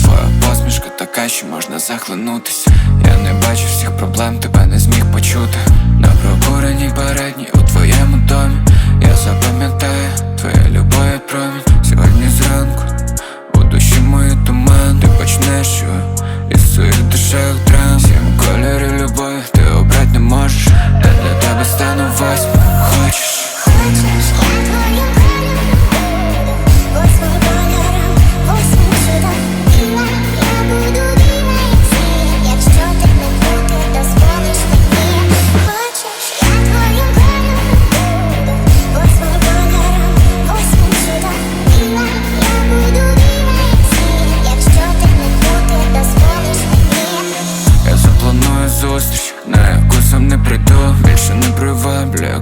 Твоя посмішка така, що можна захлинутися. Я не бачу всіх проблем, тебе не зміг почути. На прокуреній передній у твоєму домі. Я запам'ятаю твоє любові промінь Сьогодні зранку у душі мої туман Ти почнеш що із своїх душею трам Сім кольорів любові ти обрати не можеш Я для тебе стану восьмим зустріч, на яку сам не прийду Більше не приваблює